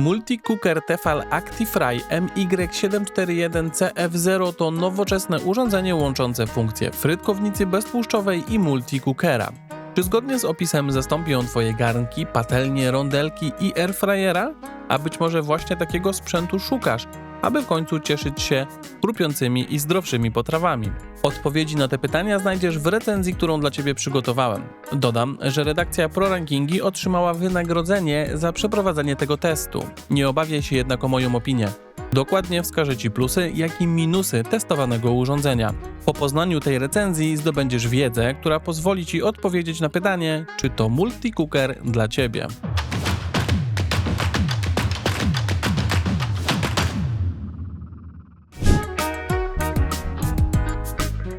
Multi-Cooker Tefal ActiFry MY741CF0 to nowoczesne urządzenie łączące funkcje frytkownicy beztłuszczowej i multi-cookera. Czy zgodnie z opisem zastąpi on Twoje garnki, patelnie, rondelki i airfryera? A być może właśnie takiego sprzętu szukasz, aby w końcu cieszyć się chrupiącymi i zdrowszymi potrawami? Odpowiedzi na te pytania znajdziesz w recenzji, którą dla Ciebie przygotowałem. Dodam, że redakcja ProRankingi otrzymała wynagrodzenie za przeprowadzenie tego testu. Nie obawiaj się jednak o moją opinię. Dokładnie wskażę Ci plusy, jak i minusy testowanego urządzenia. Po poznaniu tej recenzji zdobędziesz wiedzę, która pozwoli Ci odpowiedzieć na pytanie, czy to multi-cooker dla Ciebie.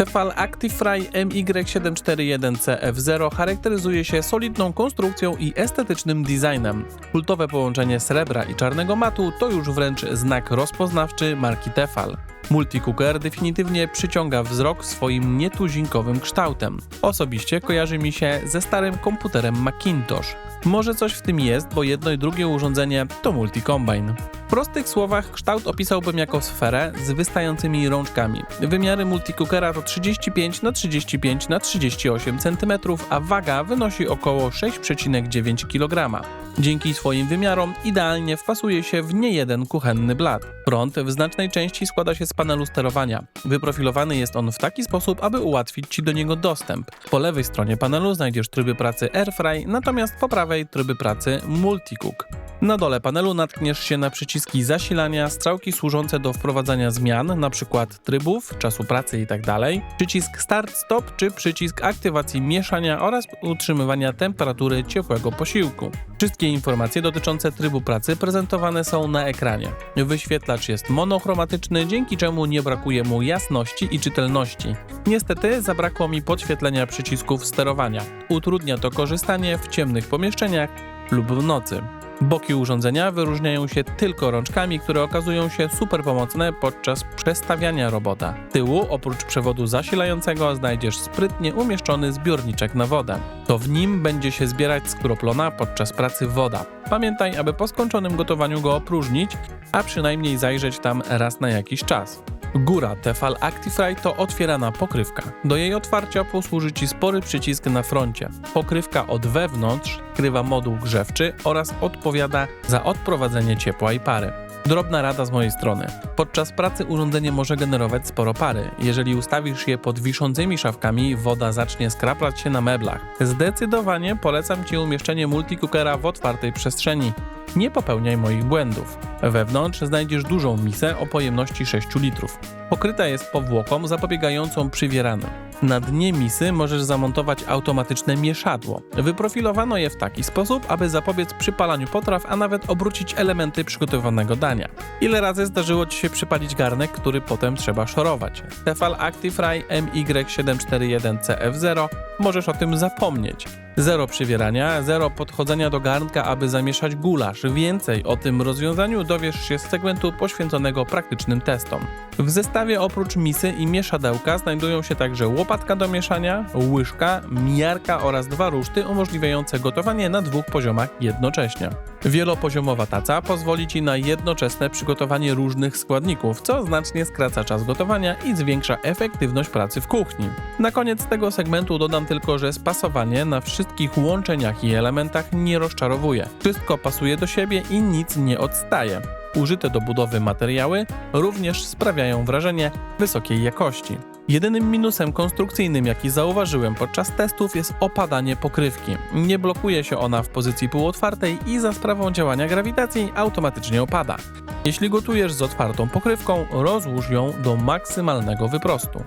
Tefal ActiFry MY741CF0 charakteryzuje się solidną konstrukcją i estetycznym designem. Kultowe połączenie srebra i czarnego matu to już wręcz znak rozpoznawczy marki Tefal. Multicooker definitywnie przyciąga wzrok swoim nietuzinkowym kształtem. Osobiście kojarzy mi się ze starym komputerem Macintosh. Może coś w tym jest, bo jedno i drugie urządzenie to multi-combine. W prostych słowach kształt opisałbym jako sferę z wystającymi rączkami. Wymiary multicookera to 35 na 35 na 38 cm, a waga wynosi około 6,9 kg. Dzięki swoim wymiarom idealnie wpasuje się w niejeden kuchenny blat. Prąd w znacznej części składa się z panelu sterowania. Wyprofilowany jest on w taki sposób, aby ułatwić Ci do niego dostęp. Po lewej stronie panelu znajdziesz tryby pracy AirFry, natomiast po prawej tryby pracy Multicook. Na dole panelu natkniesz się na przyciski zasilania, strzałki służące do wprowadzania zmian, np. trybów, czasu pracy itd., przycisk start-stop czy przycisk aktywacji mieszania oraz utrzymywania temperatury ciepłego posiłku. Wszystkie informacje dotyczące trybu pracy prezentowane są na ekranie. Wyświetlacz jest monochromatyczny, dzięki czemu nie brakuje mu jasności i czytelności. Niestety zabrakło mi podświetlenia przycisków sterowania. Utrudnia to korzystanie w ciemnych pomieszczeniach lub w nocy. Boki urządzenia wyróżniają się tylko rączkami, które okazują się super pomocne podczas przestawiania robota. Tyłu, oprócz przewodu zasilającego, znajdziesz sprytnie umieszczony zbiorniczek na wodę. To w nim będzie się zbierać skroplona podczas pracy woda. Pamiętaj, aby po skończonym gotowaniu go opróżnić, a przynajmniej zajrzeć tam raz na jakiś czas. Góra Tefal ActiFry to otwierana pokrywka. Do jej otwarcia posłuży Ci spory przycisk na froncie. Pokrywka od wewnątrz skrywa moduł grzewczy oraz odpowiada za odprowadzenie ciepła i pary. Drobna rada z mojej strony. Podczas pracy urządzenie może generować sporo pary. Jeżeli ustawisz je pod wiszącymi szafkami, woda zacznie skraplać się na meblach. Zdecydowanie polecam Ci umieszczenie multicookera w otwartej przestrzeni. Nie popełniaj moich błędów. Wewnątrz znajdziesz dużą misę o pojemności 6 litrów. Pokryta jest powłoką zapobiegającą przywieraniu. Na dnie misy możesz zamontować automatyczne mieszadło. Wyprofilowano je w taki sposób, aby zapobiec przypalaniu potraw, a nawet obrócić elementy przygotowanego dania. Ile razy zdarzyło Ci się przypalić garnek, który potem trzeba szorować? Tefal ActiFry MY741CF0 możesz o tym zapomnieć. Zero przywierania, zero podchodzenia do garnka, aby zamieszać gulasz. Więcej o tym rozwiązaniu dowiesz się z segmentu poświęconego praktycznym testom. W zestawie oprócz misy i mieszadełka znajdują się także łopatka do mieszania, łyżka, miarka oraz dwa ruszty umożliwiające gotowanie na dwóch poziomach jednocześnie. Wielopoziomowa taca pozwoli Ci na jednoczesne przygotowanie różnych składników, co znacznie skraca czas gotowania i zwiększa efektywność pracy w kuchni. Na koniec tego segmentu dodam tylko, że spasowanie na wszystkich łączeniach i elementach nie rozczarowuje. Wszystko pasuje do siebie i nic nie odstaje. Użyte do budowy materiały również sprawiają wrażenie wysokiej jakości. Jedynym minusem konstrukcyjnym, jaki zauważyłem podczas testów, jest opadanie pokrywki. Nie blokuje się ona w pozycji półotwartej i za sprawą działania grawitacji automatycznie opada. Jeśli gotujesz z otwartą pokrywką, rozłóż ją do maksymalnego wyprostu.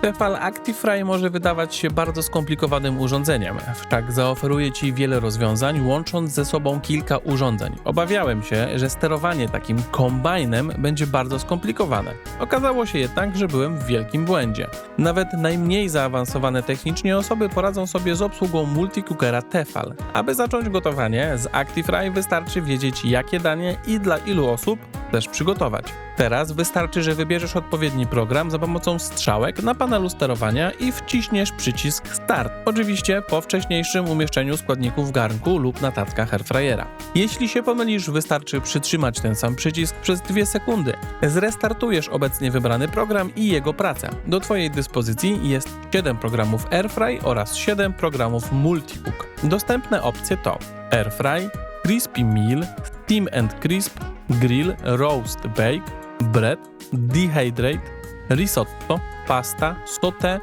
Tefal ActiFry może wydawać się bardzo skomplikowanym urządzeniem, wszak zaoferuje Ci wiele rozwiązań, łącząc ze sobą kilka urządzeń. Obawiałem się, że sterowanie takim kombajnem będzie bardzo skomplikowane. Okazało się jednak, że byłem w wielkim błędzie. Nawet najmniej zaawansowane technicznie osoby poradzą sobie z obsługą multicookera Tefal. Aby zacząć gotowanie, z ActiFry wystarczy wiedzieć jakie danie i dla ilu osób chcesz przygotować. Teraz wystarczy, że wybierzesz odpowiedni program za pomocą strzałek na panelu sterowania i wciśniesz przycisk Start. Oczywiście po wcześniejszym umieszczeniu składników w garnku lub na tackach airfryera. Jeśli się pomylisz, wystarczy przytrzymać ten sam przycisk przez 2 sekundy. Zrestartujesz obecnie wybrany program i jego pracę. Do Twojej dyspozycji jest 7 programów Airfry oraz 7 programów Multicook. Dostępne opcje to Airfry, Crispy Meal, Steam and Crisp, Grill, Roast Bake, Bread, Dehydrate, Risotto, Pasta, Sauté,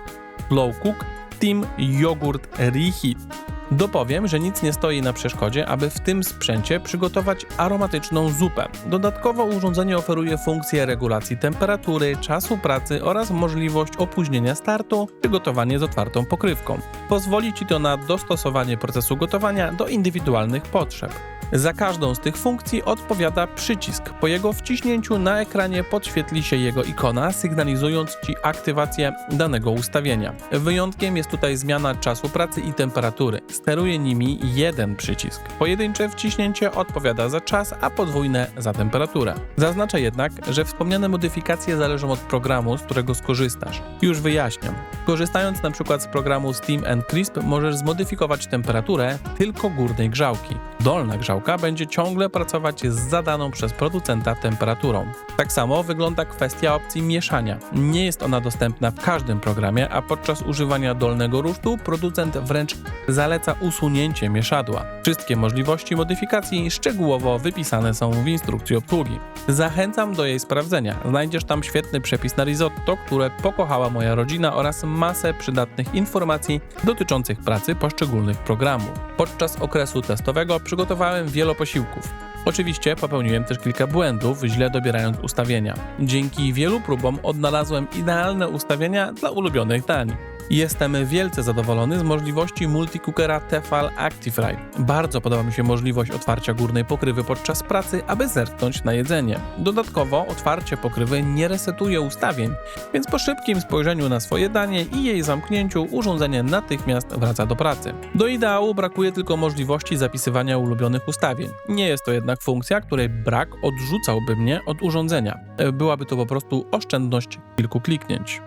Slow Cook, Steam, Jogurt, Reheat. Dopowiem, że nic nie stoi na przeszkodzie, aby w tym sprzęcie przygotować aromatyczną zupę. Dodatkowo urządzenie oferuje funkcję regulacji temperatury, czasu pracy oraz możliwość opóźnienia startu, przygotowanie z otwartą pokrywką. Pozwoli Ci to na dostosowanie procesu gotowania do indywidualnych potrzeb. Za każdą z tych funkcji odpowiada przycisk. Po jego wciśnięciu na ekranie podświetli się jego ikona, sygnalizując Ci aktywację danego ustawienia. Wyjątkiem jest tutaj zmiana czasu pracy i temperatury. Steruje nimi jeden przycisk. Pojedyncze wciśnięcie odpowiada za czas, a podwójne za temperaturę. Zaznaczę jednak, że wspomniane modyfikacje zależą od programu, z którego skorzystasz. Już wyjaśniam. Korzystając przykład z programu Steam Crisp możesz zmodyfikować temperaturę tylko górnej grzałki. Dolna grzałka będzie ciągle pracować z zadaną przez producenta temperaturą. Tak samo wygląda kwestia opcji mieszania. Nie jest ona dostępna w każdym programie, a podczas używania dolnego rusztu producent wręcz zaleca usunięcie mieszadła. Wszystkie możliwości modyfikacji szczegółowo wypisane są w instrukcji obsługi. Zachęcam do jej sprawdzenia. Znajdziesz tam świetny przepis na risotto, które pokochała moja rodzina oraz masę przydatnych informacji dotyczących pracy poszczególnych programów. Podczas okresu testowego przygotowałem wiele posiłków. Oczywiście popełniłem też kilka błędów, źle dobierając ustawienia. Dzięki wielu próbom odnalazłem idealne ustawienia dla ulubionych dań. Jestem wielce zadowolony z możliwości multicookera Tefal ActiFry. Bardzo podoba mi się możliwość otwarcia górnej pokrywy podczas pracy, aby zerknąć na jedzenie. Dodatkowo otwarcie pokrywy nie resetuje ustawień, więc po szybkim spojrzeniu na swoje danie i jej zamknięciu urządzenie natychmiast wraca do pracy. Do ideału brakuje tylko możliwości zapisywania ulubionych ustawień. Nie jest to jednak funkcja, której brak odrzucałby mnie od urządzenia. Byłaby to po prostu oszczędność kilku kliknięć.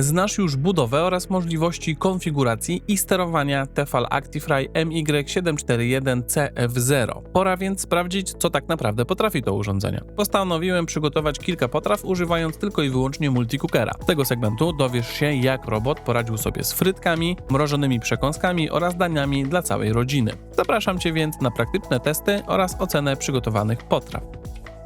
Znasz już budowę oraz możliwości konfiguracji i sterowania Tefal ActiFry MY741CF0. Pora więc sprawdzić, co tak naprawdę potrafi to urządzenie. Postanowiłem przygotować kilka potraw używając tylko i wyłącznie multicookera. Z tego segmentu dowiesz się, jak robot poradził sobie z frytkami, mrożonymi przekąskami oraz daniami dla całej rodziny. Zapraszam Cię więc na praktyczne testy oraz ocenę przygotowanych potraw.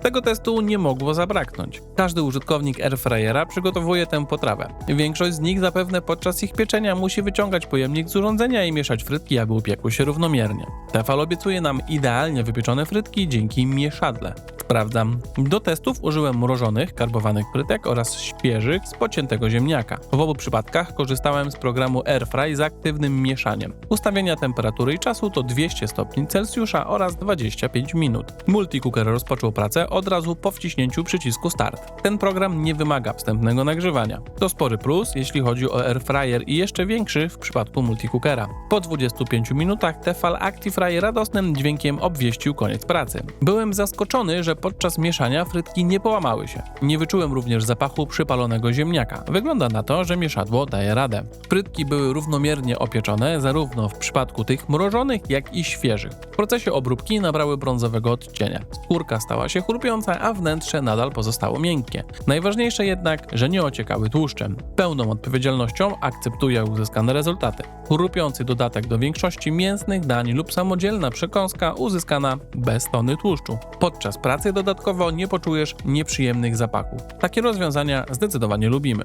Tego testu nie mogło zabraknąć. Każdy użytkownik airfryera przygotowuje tę potrawę. Większość z nich zapewne podczas ich pieczenia musi wyciągać pojemnik z urządzenia i mieszać frytki, aby upiekły się równomiernie. Tefal obiecuje nam idealnie wypieczone frytki dzięki mieszadle. Sprawdzam. Do testów użyłem mrożonych, karbowanych frytek oraz świeżych z pociętego ziemniaka. W obu przypadkach korzystałem z programu Airfry z aktywnym mieszaniem. Ustawienia temperatury i czasu to 200 stopni Celsjusza oraz 25 minut. Multicooker rozpoczął pracę od razu po wciśnięciu przycisku Start. Ten program nie wymaga wstępnego nagrzewania. To spory plus, jeśli chodzi o airfryer i jeszcze większy w przypadku multicookera. Po 25 minutach Tefal ActiFry radosnym dźwiękiem obwieścił koniec pracy. Byłem zaskoczony, że podczas mieszania frytki nie połamały się. Nie wyczułem również zapachu przypalonego ziemniaka. Wygląda na to, że mieszadło daje radę. Frytki były równomiernie opieczone, zarówno w przypadku tych mrożonych, jak i świeżych. W procesie obróbki nabrały brązowego odcienia. Skórka stała się chrupiąca, a wnętrze nadal pozostało miękkie. Najważniejsze jednak, że nie ociekały tłuszczem. Pełną odpowiedzialnością akceptuję uzyskane rezultaty. Chrupiący dodatek do większości mięsnych dań lub samodzielna przekąska uzyskana bez tony tłuszczu. Podczas pracy dodatkowo nie poczujesz nieprzyjemnych zapachów. Takie rozwiązania zdecydowanie lubimy.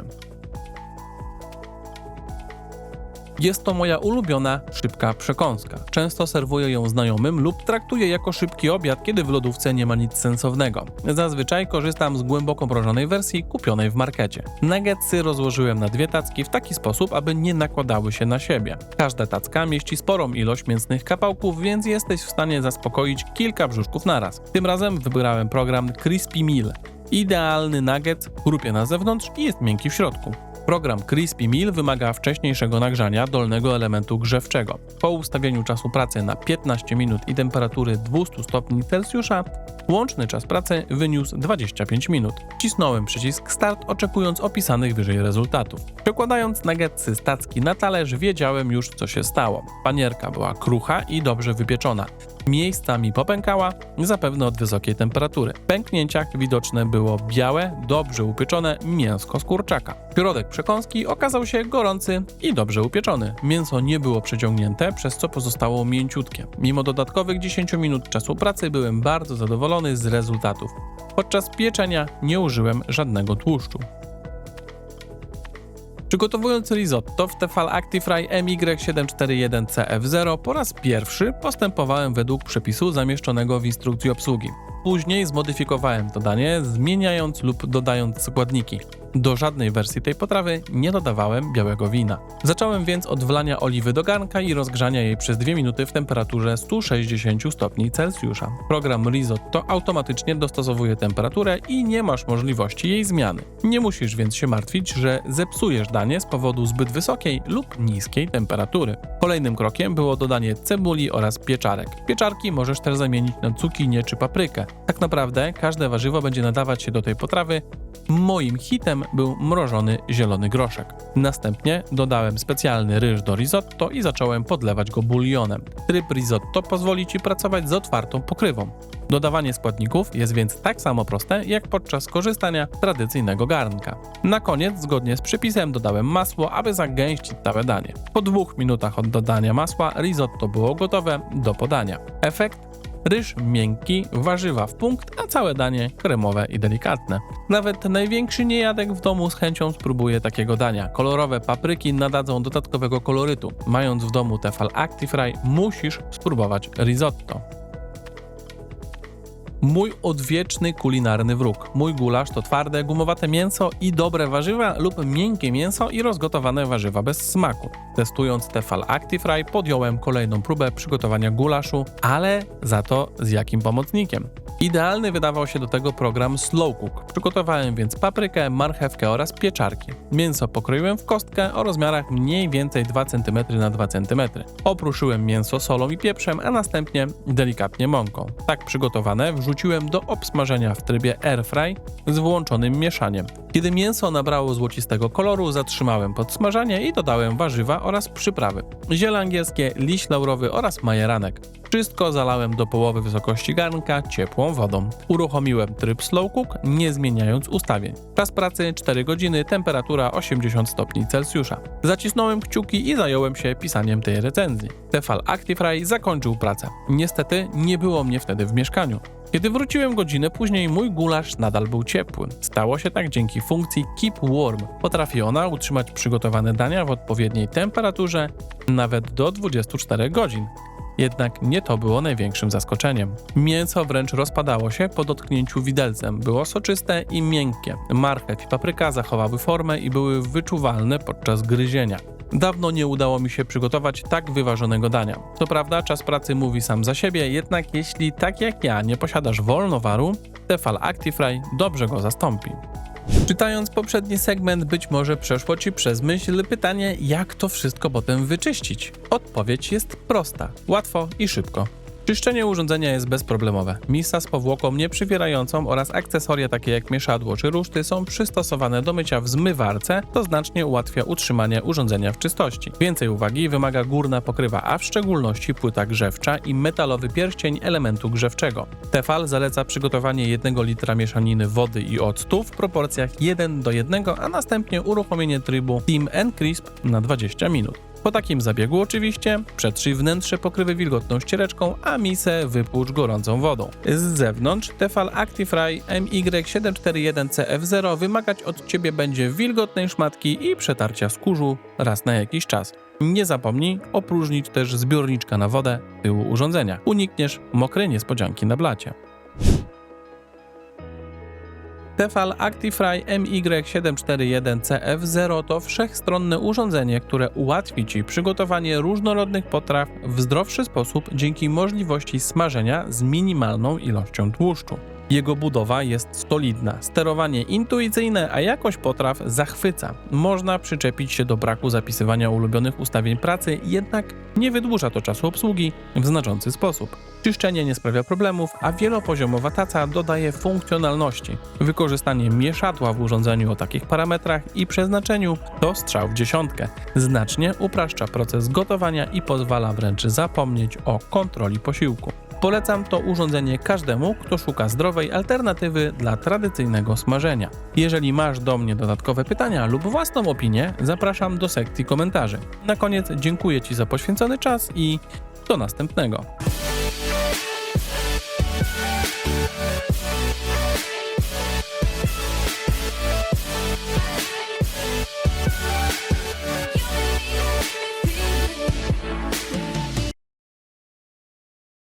Jest to moja ulubiona szybka przekąska. Często serwuję ją znajomym lub traktuję jako szybki obiad, kiedy w lodówce nie ma nic sensownego. Zazwyczaj korzystam z głęboko mrożonej wersji kupionej w markecie. Nuggetsy rozłożyłem na dwie tacki w taki sposób, aby nie nakładały się na siebie. Każda tacka mieści sporą ilość mięsnych kapałków, więc jesteś w stanie zaspokoić kilka brzuszków naraz. Tym razem wybrałem program Crispy Meal. Idealny nugget chrupie na zewnątrz i jest miękki w środku. Program Crispy Meal wymaga wcześniejszego nagrzania dolnego elementu grzewczego. Po ustawieniu czasu pracy na 15 minut i temperatury 200 stopni Celsjusza, łączny czas pracy wyniósł 25 minut. Wcisnąłem przycisk Start, oczekując opisanych wyżej rezultatów. Przekładając nuggetsy z tacki na talerz, wiedziałem już, co się stało. Panierka była krucha i dobrze wypieczona. Miejscami popękała, zapewne od wysokiej temperatury. W pęknięciach widoczne było białe, dobrze upieczone mięsko z kurczaka. Środek przekąski okazał się gorący i dobrze upieczony. Mięso nie było przeciągnięte, przez co pozostało mięciutkie. Mimo dodatkowych 10 minut czasu pracy byłem bardzo zadowolony z rezultatów. Podczas pieczenia nie użyłem żadnego tłuszczu. Przygotowując risotto w Tefal Actifry MY741CF0 po raz pierwszy postępowałem według przepisu zamieszczonego w instrukcji obsługi. Później zmodyfikowałem to danie, zmieniając lub dodając składniki. Do żadnej wersji tej potrawy nie dodawałem białego wina. Zacząłem więc od wlania oliwy do garnka i rozgrzania jej przez 2 minuty w temperaturze 160 stopni Celsjusza. Program Risotto automatycznie dostosowuje temperaturę i nie masz możliwości jej zmiany. Nie musisz więc się martwić, że zepsujesz danie z powodu zbyt wysokiej lub niskiej temperatury. Kolejnym krokiem było dodanie cebuli oraz pieczarek. Pieczarki możesz też zamienić na cukinię czy paprykę. Tak naprawdę każde warzywo będzie nadawać się do tej potrawy. Moim hitem był mrożony zielony groszek. Następnie dodałem specjalny ryż do risotto i zacząłem podlewać go bulionem. Tryb risotto pozwoli Ci pracować z otwartą pokrywą. Dodawanie składników jest więc tak samo proste, jak podczas korzystania z tradycyjnego garnka. Na koniec, zgodnie z przepisem, dodałem masło, aby zagęścić całe danie. Po dwóch minutach od dodania masła, risotto było gotowe do podania. Efekt? Ryż miękki, warzywa w punkt, a całe danie kremowe i delikatne. Nawet największy niejadek w domu z chęcią spróbuje takiego dania. Kolorowe papryki nadadzą dodatkowego kolorytu. Mając w domu Tefal Actifry, musisz spróbować risotto. Mój odwieczny kulinarny wróg. Mój gulasz to twarde, gumowate mięso i dobre warzywa lub miękkie mięso i rozgotowane warzywa bez smaku. Testując Tefal Actifry podjąłem kolejną próbę przygotowania gulaszu, ale za to z jakim pomocnikiem. Idealny wydawał się do tego program Slow Cook. Przygotowałem więc paprykę, marchewkę oraz pieczarki. Mięso pokroiłem w kostkę o rozmiarach mniej więcej 2 cm na 2 cm. Opruszyłem mięso solą i pieprzem, a następnie delikatnie mąką. Tak przygotowane wrzuciłem do obsmażenia w trybie airfry z włączonym mieszaniem. Kiedy mięso nabrało złocistego koloru, zatrzymałem podsmażanie i dodałem warzywa oraz przyprawy. Ziele angielskie, liść laurowy oraz majeranek. Wszystko zalałem do połowy wysokości garnka ciepłą wodą. Uruchomiłem tryb slow cook, nie zmieniając ustawień. Czas pracy 4 godziny, temperatura 80 stopni Celsjusza. Zacisnąłem kciuki i zająłem się pisaniem tej recenzji. Tefal Actifry zakończył pracę. Niestety nie było mnie wtedy w mieszkaniu. Kiedy wróciłem godzinę później, mój gulasz nadal był ciepły. Stało się tak dzięki funkcji Keep Warm. Potrafi ona utrzymać przygotowane dania w odpowiedniej temperaturze nawet do 24 godzin. Jednak nie to było największym zaskoczeniem. Mięso wręcz rozpadało się po dotknięciu widelcem. Było soczyste i miękkie. Marchew i papryka zachowały formę i były wyczuwalne podczas gryzienia. Dawno nie udało mi się przygotować tak wyważonego dania. Co prawda, czas pracy mówi sam za siebie, jednak jeśli tak jak ja nie posiadasz wolnowaru, Tefal Actifry dobrze go zastąpi. Czytając poprzedni segment, być może przeszło Ci przez myśl pytanie, jak to wszystko potem wyczyścić. Odpowiedź jest prosta, łatwo i szybko. Czyszczenie urządzenia jest bezproblemowe. Misa z powłoką nieprzywierającą oraz akcesoria takie jak mieszadło czy ruszty są przystosowane do mycia w zmywarce, to znacznie ułatwia utrzymanie urządzenia w czystości. Więcej uwagi wymaga górna pokrywa, a w szczególności płyta grzewcza i metalowy pierścień elementu grzewczego. Tefal zaleca przygotowanie 1 litra mieszaniny wody i octu w proporcjach 1 do 1, a następnie uruchomienie trybu Steam and Crisp na 20 minut. Po takim zabiegu oczywiście przetrzyj wnętrze pokrywy wilgotną ściereczką, a misę wypłucz gorącą wodą. Z zewnątrz Tefal Actifry MY741CF0 wymagać od Ciebie będzie wilgotnej szmatki i przetarcia skórzu raz na jakiś czas. Nie zapomnij opróżnić też zbiorniczka na wodę tyłu urządzenia. Unikniesz mokrej niespodzianki na blacie. Tefal Actifry MY741CF0 to wszechstronne urządzenie, które ułatwi Ci przygotowanie różnorodnych potraw w zdrowszy sposób dzięki możliwości smażenia z minimalną ilością tłuszczu. Jego budowa jest solidna, sterowanie intuicyjne, a jakość potraw zachwyca. Można przyczepić się do braku zapisywania ulubionych ustawień pracy, jednak nie wydłuża to czasu obsługi w znaczący sposób. Czyszczenie nie sprawia problemów, a wielopoziomowa taca dodaje funkcjonalności. Wykorzystanie mieszadła w urządzeniu o takich parametrach i przeznaczeniu to strzał w dziesiątkę. Znacznie upraszcza proces gotowania i pozwala wręcz zapomnieć o kontroli posiłku. Polecam to urządzenie każdemu, kto szuka zdrowej alternatywy dla tradycyjnego smażenia. Jeżeli masz do mnie dodatkowe pytania lub własną opinię, zapraszam do sekcji komentarzy. Na koniec dziękuję Ci za poświęcony czas i do następnego.